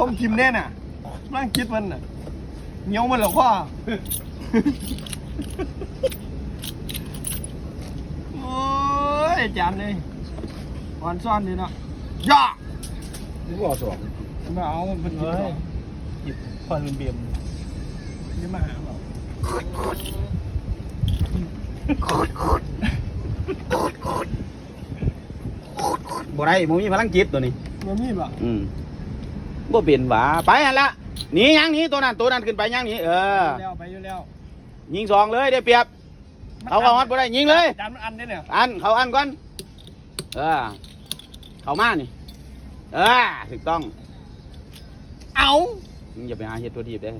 ทมทิมแน่น่ะร่างคิดมันน่ะเหนียวมันเหรอพ่อโอ้ยจานเลยอ่อนซ่อนดีเนาะย่านี่บ่สองมาเอามันเป็นเฮ้ยหยิบควันเป็นเบียมนี่มาหาเราบ่ได้บ่มีพลังจิตตัวนี้บ่มีบ่อืม บ่เป็นหวาไปหั่นละหนียังหนีตัวนั้นตัวนั้นขึ้นไปยังหนีเออแล้วไปอยู่แล้วยิงสองเลยได้เปรียบเขาเขาฮอดบ่ได้ยิงเลยจานมันอันได้เนี่ยอันเขาอันก่อนเออเขามานี่เออถูกต้อง เอามึงอย่าไปหาเฮ็ดตัวทีบได้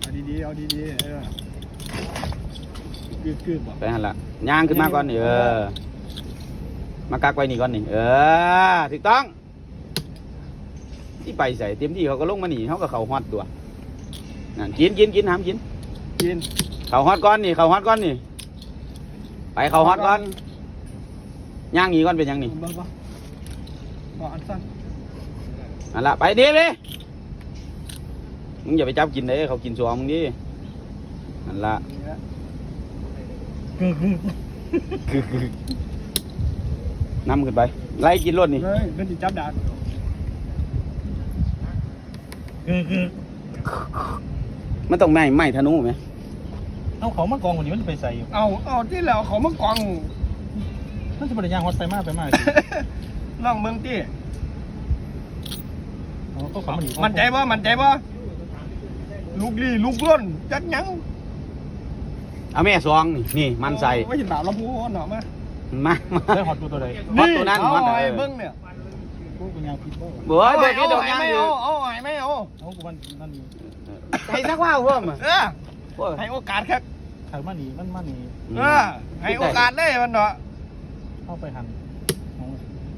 เอาดีๆเอาดีๆเออกืดๆบ่ไปหั่นละย่างขึ้นมาก่อนนี่เออมากักไว้นี่ก่อนนี่เออถูกต้อง ที่ไปใส่เต็มที่เขาก็ลงมาหนีเขาก็เขาฮอดตัวนั่นกินกินกินห้ามกินกินเขาฮอดก้อนนี่เขาฮอดก้อนนี่ ไปเขาฮอดก้อนย่างหนีก้อนเป็นหยังนี่บ่บ่บ่อันสั้นนั่นละไปดีเลยมึงอย่าไปจับกินเลยเขากินสวงมึงดินั่นละนี่ละคือคือนำขึ้นไปไล่กินรถนี่เฮ้ยเป็นสิจับดาบ คือคือมันต้องไม้ไม้ธนูไหมเอาของมากองคนนี้มันไปใส่อยู่เอาเอาที่แล้วเขามากองมันจะเป็นยางฮอตไซมาไปมากลองเมืองตี้อ๋อก็ของมันอยู่มันใจบ่มันใจบ่ลูกลี่ลูกล้นจักหยังเอาแม่ซองนี่นี่มันใส่ไม่เห็นบาปลำพูหนอมามามาได้ฮอตตัวตัวใดฮอตตัวนั้นเอาฮอตไอ้เออเบิ้งเนี่ยพว กกูยางพิษบ่บัวเอาเบิไอ้ดพี่เอาดอกไอ้ยางไม่อยู่เอาเอาไอ้ไม่เอาเอากูมันนั่นนี่ให้สักว่าวเพิ่มอะเออโอ้ยให้โอกาสครับถ่ายมานี่มันมานี่เออให้โอกาสได้มันเนาะเข้าไปหันเอา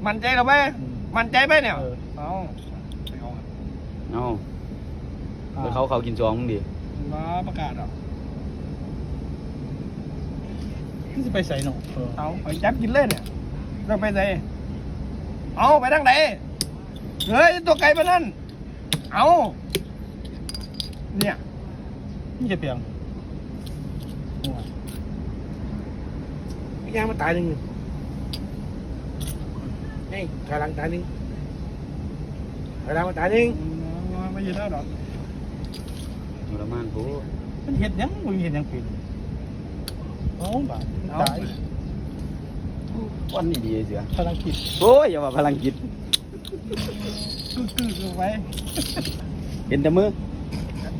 มันใจเราไหมอืมมันใจไหมเนี่ยเออเอาไม่เอาเอาอ่เดี๋ยวเขาเขากินซองมึงดิมาประกาศเหรอมันจะไปใส่หนอเออเอาไปจับกินเลยเนี่ยเราไปไหน เอาไปทางไหนเฮ้ยตัวไก่ไปนั่น เอาเนี่ยนี่จะเปลี่ยนโอ้ยย่างมันตายหนึ่งเฮ้ยถอยหลังตายหนึ่งถอยหลังมันตายหนึ่งไม่ยินแล้วหรอกทรมานกูมันเห็ดหยังมึงเห็ดหยังเป็นเอาบาดตาย วันนี้ดีเสือพลังจิตโอ้ยอย่าว่าพลังจิตกึกกึกลงไปเห็นแต่มือ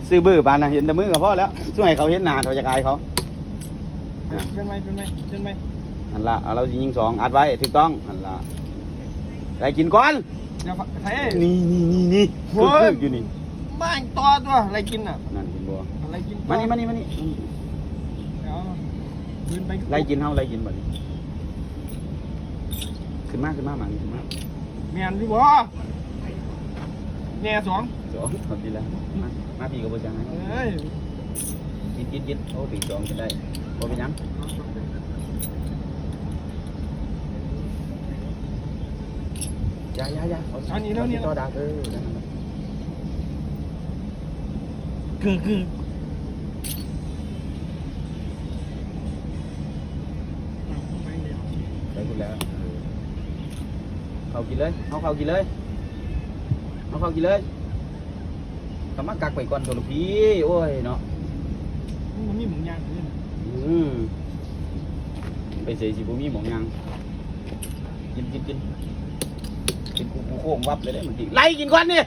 ซื้อบื้อบานนะเห็นแต่มือก็พอแล้วช่วยให้เขาเห็นหน้าเขาจะกายเขาเป็นไหมเป็นไหมเป็นไหมอันละเอาเราสิยิงสองอัดไว้ถูกต้องอันละไปกินก่อนอย่าเฮ้ยนี่นี่นี่นี่โว้คืยออยู่นี่บ้านต่อตัวอะไรกินอะนั่นกินบัวอะไรกินมานี่มานี่มานี่เอายืนไปไล่กินเฮาไล่กินบ่นี่ ขึ้นมาขึ้นมาหมานี่ขึ้นมาเมียนพี่บ่แง่สองสองทำดีแล้วมามาพี่กับบ่จังให้เฮ้ยกินกินกินโอ้ปีสองจะได้บ่เป็นหยังอย่าอย่าอย่าเอาอันนี้แล้วนี่ต่อดาบเออนั่นน่ะคือคือได้กินแล้ว เออเข้ากินเลยเอาเข้ากินเลยเอาเข้ากินเลยทำมากักไปก่อนตัวลูกพี่โอ้ยเนาะมันมีหมูย่างอยู่นี่อืมไปเสียสิบุมีหมองยังกินกินกินกินกูกูโค้งวับเลยได้มันกินไล่กินก่อนนี่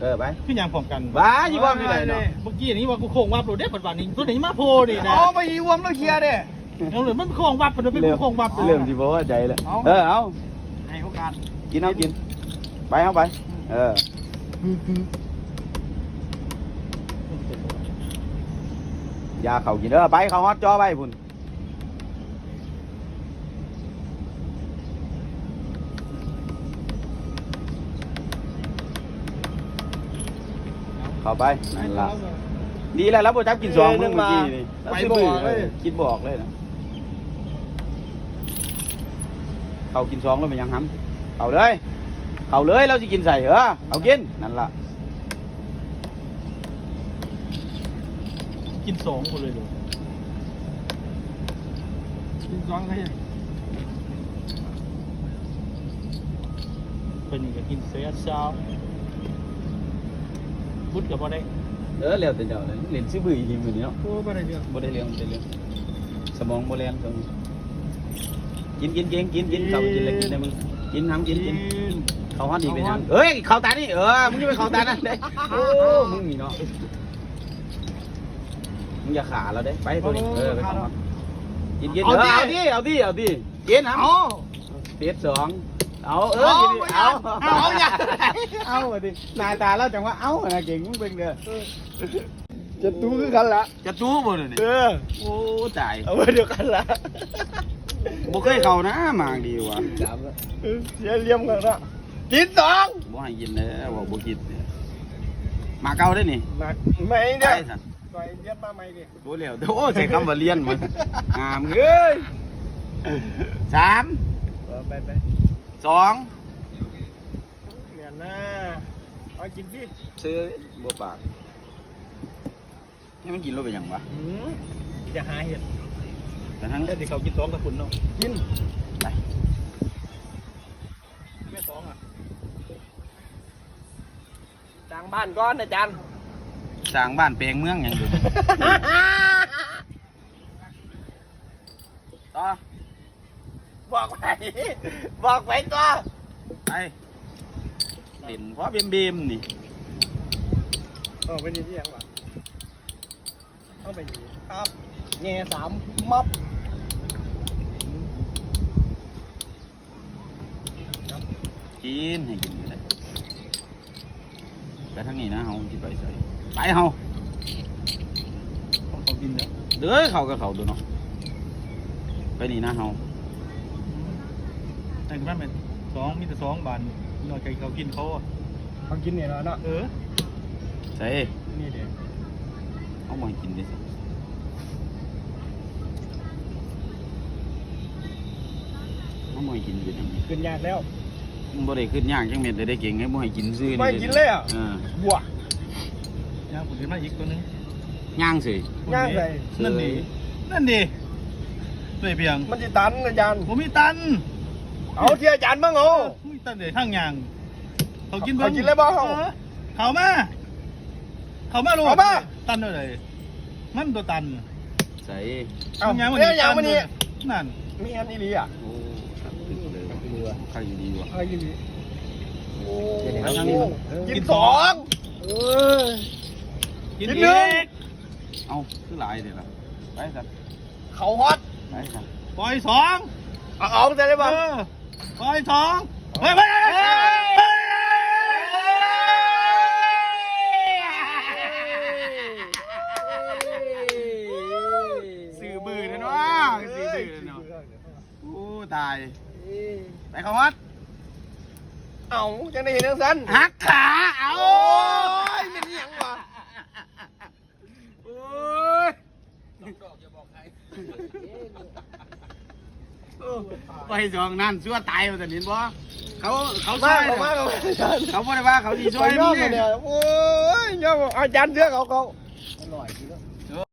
เออไปพี่ยางพร้อมกันว้ายี่บ้อมที่ไหนเนาะเมื่อกี้นี่ว่ากูโค้งวับโหลดได้ปัจจุบันนี้ตัวไหนมาโพนี่นะเอาไปอีวมแล้วเคลียร์เด้เอาเลยมันโค้งวับมันเป็นโค้งวับเริ่มที่บอกว่าใจแล้วเอาเออเอา ให้โอกาสกินเอากิน ไปเอาไป เอออยาเขากินเด้อไปเขาฮอตจอไปพุ่นเข้าไปนั่นละดีแล้วแล้วโบจับกินสองมึงเมื่อกี้นี่ไปบอกเลยกินบอกเลยนะ เขากินสองแล้วมันยังห้ำเอาเลย เขาเลยเราจะกินใส่เออเอากินนั่นล่ะกินสองคนเลยเหรอกินสองให้เป็นนี่ก็กินเสียเช้าบุดกับบ่ได้เออแล้วแต่เจ้าเลยเล่นซื้อบื้ออีกมื้อนี้เนาะโอ้บ่ได้เรื่องบ่ได้เรื่องบ่ได้เรื่องสมองบ่แล่นตรงนี้ กินกินกินกินกินเขากินเลยกินได้มึงกินน้ำกินกินเขาฮอดดีไปยังเอ้ยเขาตานี่เออมึงจะไปเขาตานั่นเด้โอ้มึงนี่เนาะมึงอย่าขาเราเด้ไปตัวนี้เออไปเขาฮอดกินกินเออเอาดิเอาดิเอาดิกินน้ำเอาเสียสองเอาเออกินดิเอาเอาอย่าเอาดิหน้าตาเราจังว่าเอาน่ะเก่งมึงเป็นเด้อจะตู้คือกันละจะจู้บ่เลยนี่เออโอ้ตายเอาไว้เดียวกันละ บ่เคยเข้านะหมากดีว่ะเออเสียเหลี่ยมกันละกินสองบ่ให้กินเลยว่าบ่กินเนี่ยหมาเก่าได้นี่มาไม่ไปเด้อสั่นต่อยเลียนมาใหม่ดิโอ้เร็วโอ้ใช้คำว่าเรียนมันงามเอ้ยสามเออไปไปสองเนี่ยนะเอากินสิซื้อบ่ปากให้มันกินแล้วเป็นหยังวะอืมอย่าหาเห็ด แต่ทั้งแต่ที่เขากินสองกับคุณเนาะกินไปแค่สองอะจางบ้านก่อนอาจารย์สร้างบ้านแปลงเมืองหยังอยู่ ต่อบอกไปบอกไปตัวไปเล่นเพราะเบียมๆนี่เอาไปดีที่ยังวะเอาไปดีครับเงี้ยสามมับ กินให้กินอยู่เลยไปทางนี้นะเฮาที่ไปใส่ไปเฮาของเขากินแล้วเด้อเขากับเขาดูเนาะไปนี่นะเฮาแต่ที่บ้านเป็นสองมีแต่สองบานนอกจากเขากินเขาอะเขากินเนี่ยเนาะเออใส่นี่เด็กเอามาให้กินดิสิเอามาให้กินเป็นยังไงขึ้นยากแล้วมัน บ่ได้ขึ้นยากจังเม็ดเลยได้เก่งให้บ่ให้กินซื่อไม่กินเลยอะเออบัวย่างผมกินมาอีกตัวหนึงย่างสิย่างใส่นั่นดีนั่นดีเลยเพียง มันจะตันอาจารย์ผมมีตัน เอาที่อาจารย์บ้างเอามีตันเดี๋ยวทางยางเขากินเขากินเลยบ่เขาออเขามาเขามาลูกเขามาตันด้วยเลยมันตัวตันใส่เอายางมันเนี่ยยางมันนี่นั่นมีอันนี้ลีอะ โอ้ครับตึกเลย ว่ะใครอยู่ดีวะอะไรกินดีโอ้เอาทางนี้มากินสองเออกินกินอีหนึ่งกเอาคือหลายเด้อล่ะไปครับเขาฮอตไปครับปล่อยสองเอาเอาแต่ได้เอบ้างอปล่อยสองเฮ้ยเฮ้ยเฮ้ยเฮ้ยสื่อบื้อเลยเนาะสื่อบื้อเลยเนาะโอ้ตาย ไปเขาวัดเอาจังได้เห็นจังสันหักขาเอาโอ้ยเป็นอิหยังวะโอ้ยไปสองนั่นชั่วตายมาแต่นี้บ่เขาเขาช่มาวยเขามาเขามาอาจารย์เขาบ่ได้ว่าเขาดีช่วยไปย่มึองมเนี่เนี่ยยโอ้ยย่อมอาจารย์เสือกเขาเขา